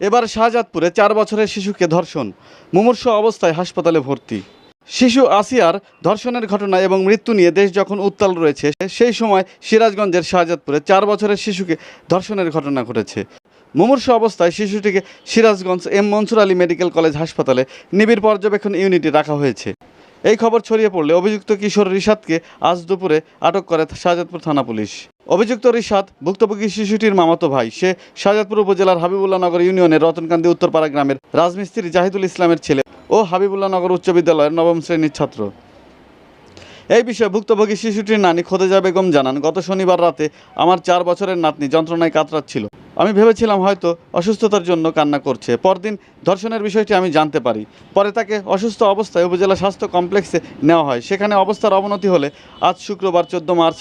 এবার শাহজাদপুরে চার বছরের শিশুকে ধর্ষণ, মুমূর্ষ অবস্থায় হাসপাতালে ভর্তি। শিশু আসিয়ার ধর্ষণের ঘটনা এবং মৃত্যু নিয়ে দেশ যখন উত্তাল রয়েছে, সেই সময় সিরাজগঞ্জের শাহজাদপুরে চার বছরের শিশুকে ধর্ষণের ঘটনা ঘটেছে। মুমূর্ষ অবস্থায় শিশুটিকে Sirajganj M Mansur Ali medical college হাসপাতালে নিবিড় পর্যবেক্ষণ ইউনিটে রাখা হয়েছে। এই খবর ছড়িয়ে পড়লে অভিযুক্ত কিশোর রিশাদকে আজ দুপুরে আটক করে শাহজাদপুর থানা পুলিশ। অভিযুক্ত রিশাদ, ভুক্তভোগী শিশুটির মামাতো ভাই। সে শাহজাদপুর উপজেলার হাবিবুল্লাহ নগর ইউনিয়নের রতনকান্দি উত্তরপাড়া গ্রামের রাজমিস্ত্রি জাহিদুল ইসলামের ছেলে ও হাবিবুল্লাহ নগর উচ্চ বিদ্যালয়ের নবম শ্রেণির ছাত্র। এই বিষয়ে ভুক্তভোগী শিশুটির নানি খোদেজা বেগম জানান, গত শনিবার রাতে আমার চার বছরের নাতনি যন্ত্রণায় কাতরাচ্ছিল। আমি ভেবেছিলাম হয়তো অসুস্থতার জন্য কান্না করছে। পরদিন ধর্ষণের বিষয়টি আমি জানতে পারি। পরে তাকে অসুস্থ অবস্থায় উপজেলা স্বাস্থ্য কমপ্লেক্সে নেওয়া হয়। সেখানে অবস্থার অবনতি হলে আজ শুক্রবার চোদ্দ March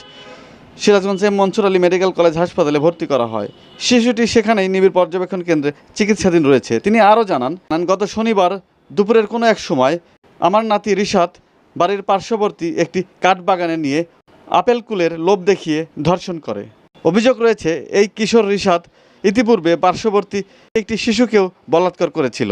Sirajganj M Mansur Ali medical college হাসপাতালে ভর্তি করা হয়। শিশুটি সেখানেই নিবিড় পর্যবেক্ষণ কেন্দ্রে চিকিৎসাধীন রয়েছে। তিনি আরও জানান, গত শনিবার দুপুরের কোনো এক সময় আমার নাতি রিশাদ বাড়ির পার্শ্ববর্তী একটি কাঠবাগানে নিয়ে আপেল কুলের লোভ দেখিয়ে ধর্ষণ করে। অভিযোগ রয়েছে, এই কিশোর রিশাদ ইতিপূর্বে পার্শ্ববর্তী একটি শিশুকেও বলাৎকার করেছিল।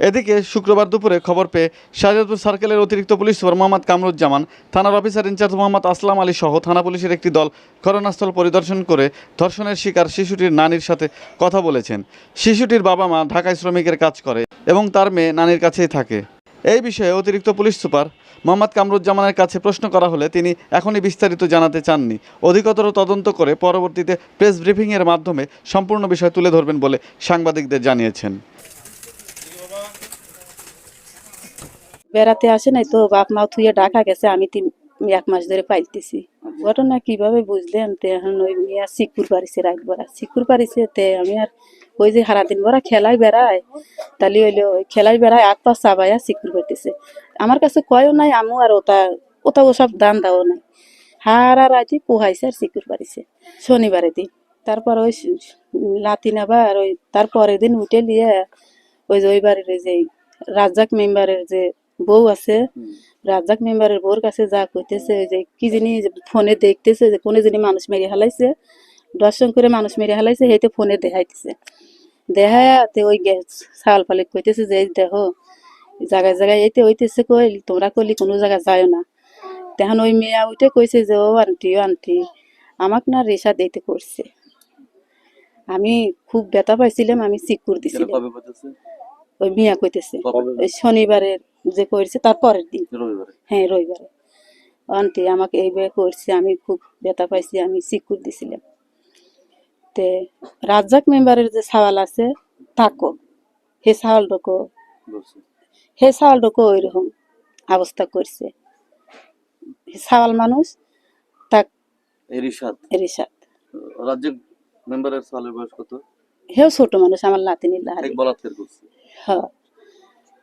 এদিকে শুক্রবার দুপুরে খবর পেয়ে শাহজাদপুর সার্কেলের অতিরিক্ত পুলিশ সুপার মোহাম্মদ কামরুজ্জামান, থানার officer in charge Mohammad Aslam Ali সহ থানা পুলিশের একটি দল ঘটনাস্থল পরিদর্শন করে ধর্ষণের শিকার শিশুটির নানির সাথে কথা বলেছেন। শিশুটির বাবা মা ঢাকায় শ্রমিকের কাজ করে এবং তার মেয়ে নানির কাছেই থাকে। এই বিষয়ে অতিরিক্ত পুলিশ সুপার মোহাম্মদ কামরুজ্জামানের কাছে প্রশ্ন করা হলে তিনি এখনই বিস্তারিত জানাতে চাননি। অধিকতর তদন্ত করে পরবর্তীতে প্রেস ব্রিফিংয়ের মাধ্যমে সম্পূর্ণ বিষয় তুলে ধরবেন বলে সাংবাদিকদের জানিয়েছেন। বেড়াতে আসে নাই তো, বাপ মা থুয়ে ডাকা গেছে, আমি তিন এক মাস ধরে পাইতেছি ঘটনা কীভাবে বুঝলেন তে, এখন ওই মিয়া সিকুর পারিছে রাত বড়া সিকুর পারিছে তে, আমি আর ওই যে সারাদিন বড়া খেলায় বেড়ায়, তাহলে হইল খেলায় বেড়ায় আট পাঁচ চাবাইয়া সিকুর পাইতেছে আমার কাছে কয়ও নাই আমু আর ওটা ওটা ওসব দান দাও নাই। হারা রাতে পোহাইছে আর সিকুর পারিছে শনিবারের দিন। তারপর ওই লাতি লাতিন আবার ওই তারপরের দিন উঠে নিয়ে ওই যে ওই বাড়ির যে রাজ্জাক মেম্বারের যে বউ আছে রাজ্জাক মেম্বারের বউর কাছে যা কইতেছে যে কি জানি ফোনে দেখতেছে যে কোনে জানি মানুষ মেরে হালাইছে দর্শন করে মানুষ মেরে হালাইছে হেতে ফোনে দেখাইতেছে। দেখাতে ওই ছাল ফালে কইতেছে যে এই দেখো জায়গায় জায়গায় এইতে হইতেছে কই তোমরা কইলি কোনো জায়গায় যায় না। তখন ওই মেয়া উঠে কইছে যে ও আন্টি ও আন্টি আমাক না রেশা দিতে করছে। আমি খুব ব্যথা পাইছিলাম আমি সিকুর দিছিলাম। ওই মিয়া কইতেছে ওই শনিবারের যে করেছে তার পরের দিন। হ্যাঁ রবিবারে। আন্টি আমাকে এইভাবে করছে আমি খুব ব্যথা পাইছি আমি সিকুর দিছিলাম। তে রাজ্জাক মেম্বারের যে সাওয়াল আছে তাকো হে সাওয়ালটুকু হে সাওয়ালটুকু ওইরকম অবস্থা করছে সাওয়াল মানুষ তাক এরিশাদ রিসাদ রাজ্য মেম্বারের সালের বয়স কত? হেও ছোট মানুষ আমার লাতিনি লাহারি। বলাৎকার করছে। হ্যাঁ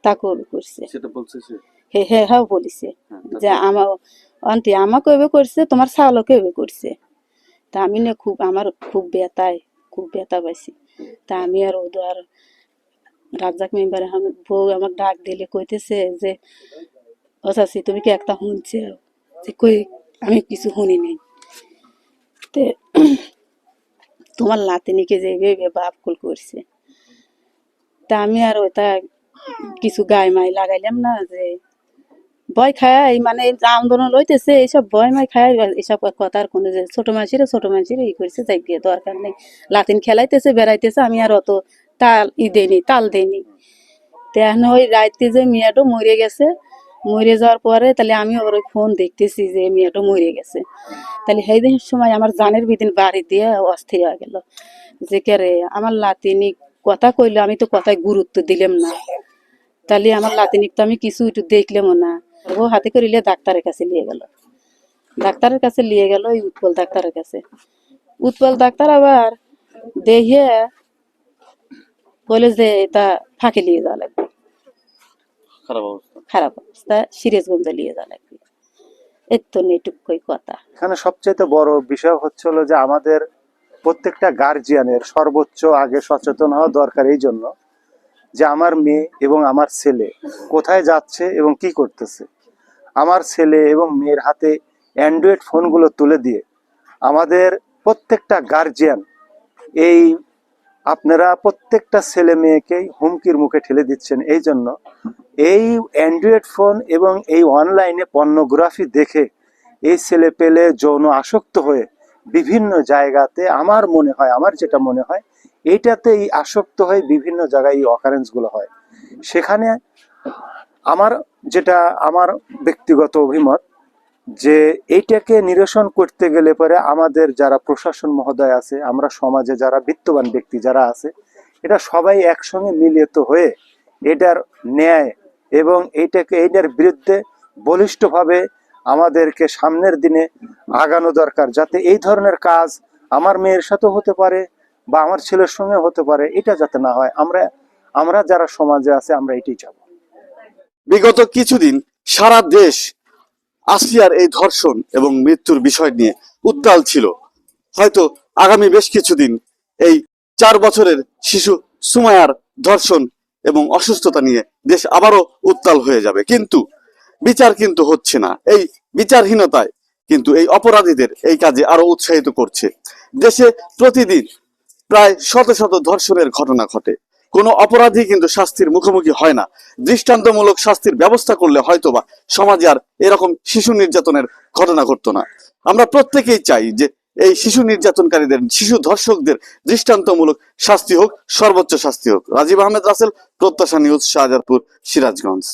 তাকো করছে। সেটা বলছে সে। হে হে হ্যাঁ বলিছে। যে আমার আন্টি আমাকে এবে করছে তোমার চাউলকে এবে করছে। তা আমি না খুব আমার খুব ব্যথায় খুব ব্যথা পাইছি। তা আমি আর ওদের আর রাজ্জাক মেম্বার বউ আমার ডাক দিলে কইতেছে যে ও চাচি তুমি কি একটা শুনছে? যে কই আমি কিছু শুনি নাই। তে তোমার লাতিনিকে যে এভাবে বাপ কুল করছে। তা আমি আর ওটা কিছু গায়ে মাই লাগাইলাম না যে ভয় খায় মানে আন্দোলন লইতেছে এইসব ভয় মাই খায় এইসব কথার কোনো যে ছোট মানুষের ছোট মানুষের ই করছে, যাই গিয়ে দরকার নেই। লাতিন খেলাইতেছে, বেড়াইতেছে, আমি আর অত তাল ই দেইনি, তাল দেইনি। তো এখন ওই রাইতে যে মেয়েটা মরে গেছে, মরে যাওয়ার পরে তাহলে আমি ওর ওই ফোন দেখতেছি যে মেয়েটা মরে গেছে। তাহলে সেই দিন সময় আমার জানের বিদিন বাড়ি দিয়ে অস্থির হয়ে গেল। যে কে রে, আমার লাতিনি কথা কইলো আমি তো কথায় গুরুত্ব দিলাম না। তাহলে আমার লাতিনিক তো আমি কিছু একটু দেখলাম না। ও হাতে করে নিয়ে ডাক্তারের কাছে নিয়ে গেল। ডাক্তারের কাছে নিয়ে গেল ওই উৎপল ডাক্তারের কাছে। উৎপল ডাক্তার আবার দেখিয়ে বলে যে এটা ফাঁকে নিয়ে যাওয়া লাগবে। খারাপ অবস্থা। খারাপ অবস্থা সিরাজগঞ্জে নিয়ে যাওয়া লাগবে। এর তো নেটুকুই কথা। এখানে সবচেয়ে বড় বিষয় হচ্ছে হলো যে আমাদের প্রত্যেকটা গার্জিয়ানের সর্বোচ্চ আগে সচেতন হওয়া দরকার এই জন্য যে আমার মেয়ে এবং আমার ছেলে কোথায় যাচ্ছে এবং কি করতেছে। আমার ছেলে এবং মেয়ের হাতে অ্যান্ড্রয়েড ফোনগুলো তুলে দিয়ে আমাদের প্রত্যেকটা গার্জিয়ান এই আপনারা প্রত্যেকটা ছেলে মেয়েকেই হুমকির মুখে ঠেলে দিচ্ছেন। এই জন্য এই অ্যান্ড্রয়েড ফোন এবং এই অনলাইনে পর্নোগ্রাফি দেখে এই ছেলে পেলে যৌন আসক্ত হয়ে বিভিন্ন জায়গাতে আমার মনে হয়, আমার যেটা মনে হয় এইটাতে এই আসক্ত হয়ে বিভিন্ন জায়গায় এই অকারেন্সগুলো হয়। সেখানে আমার যেটা, আমার ব্যক্তিগত অভিমত যে এইটাকে নিরসন করতে গেলে পরে আমাদের যারা প্রশাসন মহোদয় আছে, আমরা সমাজে যারা বিত্তবান ব্যক্তি যারা আছে এটা সবাই একসঙ্গে মিলিত হয়ে এটার ন্যায় এবং এইটাকে এইটার বিরুদ্ধে বলিষ্ঠভাবে আমাদেরকে সামনের দিনে আগানো দরকার, যাতে এই ধরনের কাজ আমার মেয়ের সাথে হতে পারে বা আমার ছেলের সঙ্গে হতে পারে, এটা যাতে না হয়। আমরা আমরা যারা সমাজে আছে, আমরা এটাই চাবো। বিগত কিছুদিন সারা দেশ আসিয়ার এই ধর্ষণ এবং মৃত্যুর বিষয় নিয়ে উত্তাল ছিল। হয়তো আগামী বেশ কিছুদিন এই চার বছরের শিশু সুমায়ার ধর্ষণ এবং অসুস্থতা নিয়ে দেশ আবারও উত্তাল হয়ে যাবে। কিন্তু বিচার কিন্তু হচ্ছে না। এই বিচারহীনতায় কিন্তু এই অপরাধীদের এই কাজে আরও উৎসাহিত করছে। দেশে প্রতিদিন প্রায় শত শত ধর্ষণের ঘটনা ঘটে। কোনো অপরাধী কিন্তু শাস্তির মুখোমুখি হয় না। দৃষ্টান্তমূলক শাস্তির ব্যবস্থা করলে হয়তোবা সমাজে আর এরকম শিশু নির্যাতনের ঘটনা ঘটতো না। আমরা প্রত্যেকেই চাই যে এই শিশু নির্যাতনকারীদের, শিশু ধর্ষকদের দৃষ্টান্তমূলক শাস্তি হোক, সর্বোচ্চ শাস্তি হোক। রাজীব আহমেদ রাসেল, প্রত্যাশা নিউজ, শাহজাদপুর, সিরাজগঞ্জ।